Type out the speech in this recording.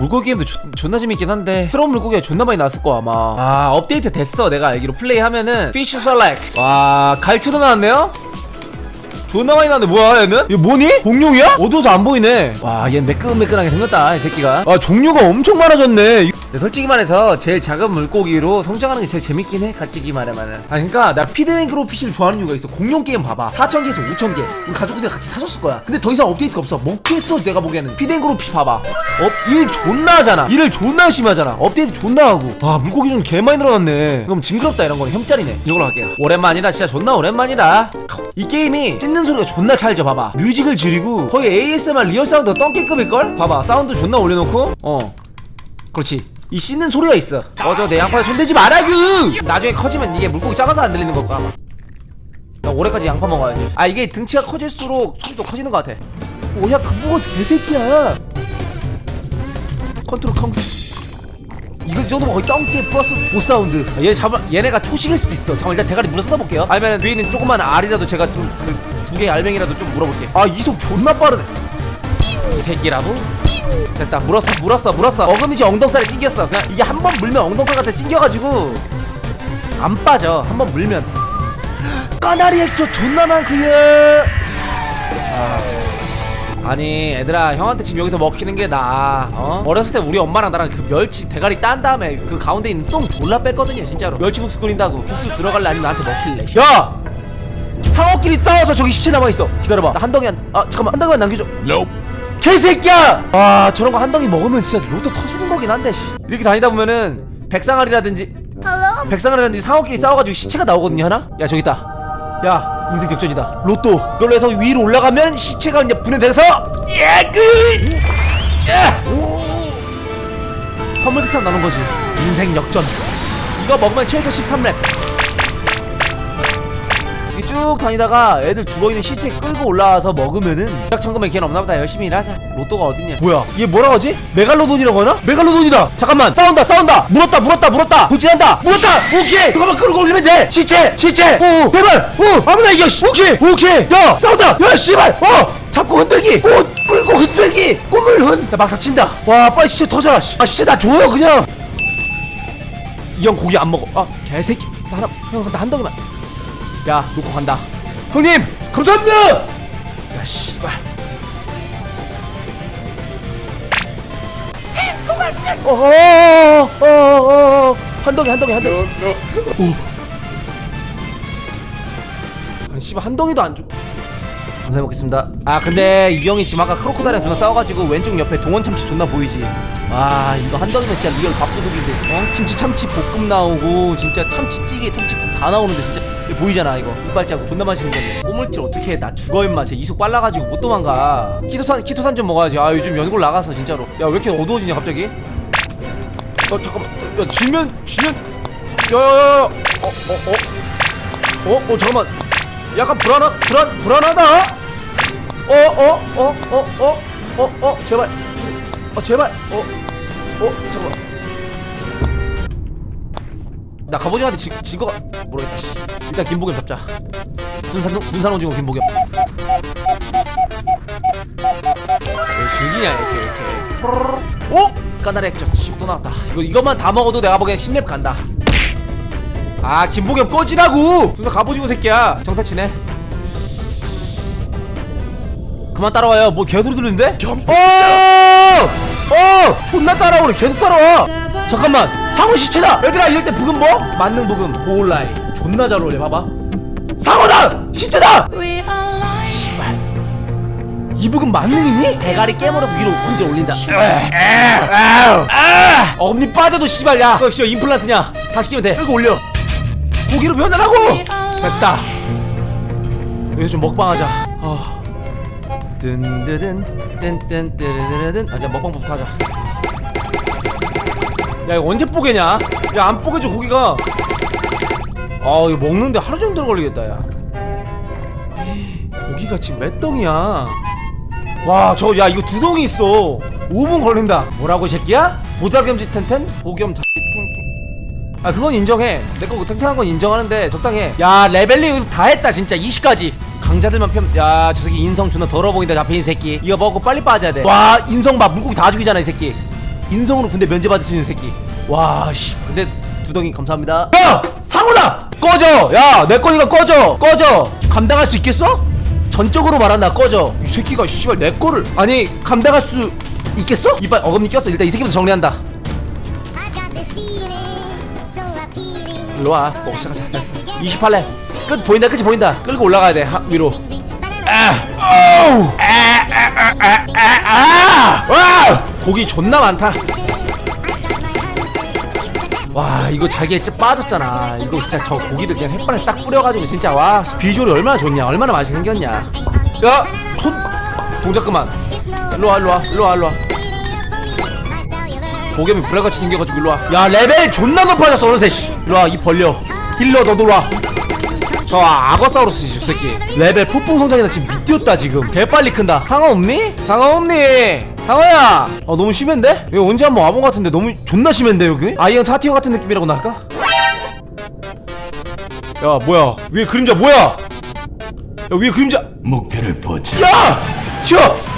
물고기 게임도 존- 존나 재밌긴 한데 새로운 물고기가 존나 많이 나왔을 거 아마. 아 업데이트 됐어 내가 알기로. 플레이하면은 피쉬 셀렉 와 갈치도 나왔네요? 존나 많이 나왔네. 뭐야 얘는? 이거 뭐니? 공룡이야? 어두워서 안 보이네. 와 얘는 매끈매끈하게 생겼다 이 새끼가. 아 종류가 엄청 많아졌네. 이- 근데 솔직히 말해서 제일 작은 물고기로 성장하는 게 제일 재밌긴 해 솔직히 말하면은. 아 그러니까 나 피드앤그로 피쉬를 좋아하는 이유가 있어. 공룡 게임 봐봐. 4,000개에서 5,000개. 우리 가족들이랑 같이 사줬을 거야. 근데 더 이상 업데이트가 없어. 먹겠어 내가 보기에는. 피드앤그로 피쉬 봐봐. 업, 일 존나 하잖아. 일을 존나 열심히 하잖아. 업데이트 존나 하고. 아 물고기 좀 개 많이 늘어났네. 그럼 징그럽다 이런 거는 혐짤이네. 이걸로 할게요. 오랜만이다 진짜 존나 오랜만이다. 이 게임이 찢는 소리가 존나 찰져 봐봐. 뮤직을 줄이고 거의 ASMR 리얼 사운드 똥개급일걸? 봐봐 사운드 존나 올려놓고. 어. 그렇지 이 씻는 소리가 있어. 어저 내 양파에 손대지 말아요! 나중에 커지면 이게 물고기 작아서 안 들리는 걸까 아마. 나 올해까지 양파 먹어야지. 아 이게 등치가 커질수록 소리도 커지는 것 같아. 뭐야 그거가 개새끼야. 컨트롤 컹스 이거 정도면 거의 똥개 플러스 보사운드. 얘 잡아 얘네가 초식일 수도 있어. 잠깐 일단 대가리 물어 뜯어볼게요. 아니면 뒤에 있는 조그만 알이라도 제가 좀 그 두 개의 알맹이라도 좀 물어볼게요. 아 이속 존나 빠르네. 이 새끼라고? 됐다. 물었어 물었어 물었어. 어금니지 엉덩살에 찡겼어. 그냥 이게 한 번 물면 엉덩살 같아 찡겨가지고 안 빠져. 한 번 물면. 까나리 액젓 존나 많구요 아. 니 얘들아 형한테 지금 여기서 먹히는 게 나아 어? 어렸을 때 우리 엄마랑 나랑 그 멸치 대가리 딴 다음에 그 가운데 있는 똥 졸라 뺐거든요 진짜로. 멸치국수 끓인다고. 국수 들어갈래? 아니면 나한테 먹힐래? 야! 상어끼리 싸워서 저기 시체 남아있어. 기다려봐. 나 한 덩이 한.. 아 잠깐만. 한 덩이만 남겨줘 개새끼야! 와 저런 거 한 덩이 먹으면 진짜 로또 터지는 거긴 한데 씨. 이렇게 다니다 보면은 백상아리라든지 백상아리라든지 상어끼리 싸워가지고 시체가 나오거든요 하나? 야 저기 있다 야 인생 역전이다 로또 이걸로 해서 위로 올라가면 시체가 이제 분해돼서 예그 예! 선물 세트 나눈 거지 인생 역전 이거 먹으면 최소 13렙 이게 쭉 다니다가 애들 죽어있는 시체 끌고 올라와서 먹으면은 약 천금에 걔는 없나보다. 열심히 일하자. 로또가 어딨냐. 뭐야 얘 뭐라고 하지? 메갈로돈이라고 하나? 메갈로돈이다. 잠깐만. 싸운다 싸운다. 물었다 물었다 물었다. 도진한다. 물었다. 오케이. 그거만 끌고 올리면 돼. 시체 시체. 오 제발. 오 아무나 이겨. 씨. 오케이 오케이. 야 싸운다. 야 씨발. 어 잡고 흔들기. 꽃 끌고 흔들기. 꿈을 흔나 막 다 친다. 와 빨리 시체 터져라 씨. 아 시체 나 줘요 그냥. 이 형 고기 안 먹어. 아 개새끼. 나 하나 형나 한 덩이만 야 놓고 간다 형님 감사합니다 야 씨발 어어어어어 한 덩이 한 덩이 한 덩이 오. 아니 씨발 한 덩이도 안 줘. 감사히 먹겠습니다. 아 근데 이 형이 지금 아까 크로코다일에 존나 싸워가지고 왼쪽 옆에 동원 참치 존나 보이지. 와 이거 한 덩이면 진짜 리얼 밥도둑인데. 어? 김치 참치 볶음 나오고 진짜 참치찌개 참치국 다 나오는데 진짜 이거 보이잖아 이거 이빨 자국 존나 맛있는 건데. 꼬물질 어떻게 해? 나 죽어 임마. 쟤 이속 빨라가지고 못 도망가. 키토산 키토산 좀 먹어야지. 아 요즘 연골 나가서 진짜로. 야 왜 이렇게 어두워지냐 갑자기? 어 잠깐만. 야 지면 지면. 야야야. 어어 어. 어, 어, 잠깐만. 약간 불안하, 불안, 불안하다. 어, 어, 어, 어, 어, 어, 어, 제발, 어, 제발, 어, 어, 잠깐만. 나 갑오징한테 지, 지거가 모르겠다. 씨. 일단 김보겸 잡자. 군산 군산 오징어 김보겸. 왜 즐기냐 이렇게 이렇게. 오, 까나리 액젓. 씨, 또 나왔다. 이거 이것만 다 먹어도 내가 보기엔 10렙 간다. 아 김보겸 꺼지라고 순서 갑오징어 새끼야 정타치네 그만 따라와요 뭐 개소리 들리는데? 어! 어! 존나 따라오네 계속 따라와 잠깐만 상어 시체다! 얘들아 이럴 때 부금 뭐? 만능 부금. 보울라이 존나 잘 어울려 봐봐. 상어다! 시체다! 씨발. 이 부금 만능이니? 대가리 깨물어서 위로 언제 올린다. 아, 엄니 빠져도 씨발 야. 그거 씨발 임플란트냐? 다시 끼면 돼. 끌고 올려. 고기로 변하라고! 됐다. 여기서 좀 먹방하자. 아 든드든 뜬뜬뜨르르든. 아 이제 먹방부터 하자 야 이거 언제 뽀개냐? 야 안 뽀개져 고기가. 아 이거 먹는데 하루 종일 걸리겠다 야. 고기가 지금 몇 덩이야? 와 저 야 이거 두 덩이 있어. 5분 걸린다. 뭐라고 이 새끼야? 보자겸 지 텐텐? 보겸 자기 탱탱. 아 그건 인정해. 내거 탱탱한 건 인정하는데 적당해. 야 레벨리 여기서 다 했다 진짜. 20까지. 강자들만 펴야저 새끼 인성 존나 더러 보인다 잡힌 새끼. 이거 먹고 빨리 빠져야 돼 와 인성 봐 물고기 다 죽이잖아 이 새끼 인성으로 군대 면제받을 수 있는 새끼. 와씨. 근데 두덩이 감사합니다. 야 상훈아! 꺼져! 야 내 거니까 꺼져! 꺼져! 감당할 수 있겠어? 전적으로 말한다. 꺼져. 이 새끼가 씨발 내 거를. 아니 감당할 수 있겠어? 이빨 어금니 꼈어. 일단 이 새끼부터 정리한다. 일로와. 먹고 시작하자 됐어 28렙 끝 보인다 끝이 보인다. 끌고 올라가야 돼 하, 위로 고기 존나 많다. 와, 이거 자기에 ጭ 빠졌잖아. 이거 진짜 저 고기를 그냥 햇반에 싹 뿌려가지고 진짜 와 비주얼이 얼마나 좋냐, 얼마나 맛있게 생겼냐. 야, 손 동작 그만. 일로 와, 일로 와, 일로 와, 일로 와. 고개이 불알같이 생겨가지고 일로 와. 야, 레벨 존나 높아졌어 어느새. 씨. 일로 와, 입 벌려. 힐러 너도 와. 저 아거사우루스 저 새끼 레벨 폭풍 성장이나 지금 미뛰었다 지금 개빨리 큰다 상어 없니? 상어 없니? 상어야 어 너무 심한데? 여기 언제 한번 와본 것 같은데 너무 존나 심한데 여기? 아이언 타티어 같은 느낌이라고 나 할까? 야 뭐야 위에 그림자 뭐야 야 위에 그림자 목표를 보지. 야! 튀어!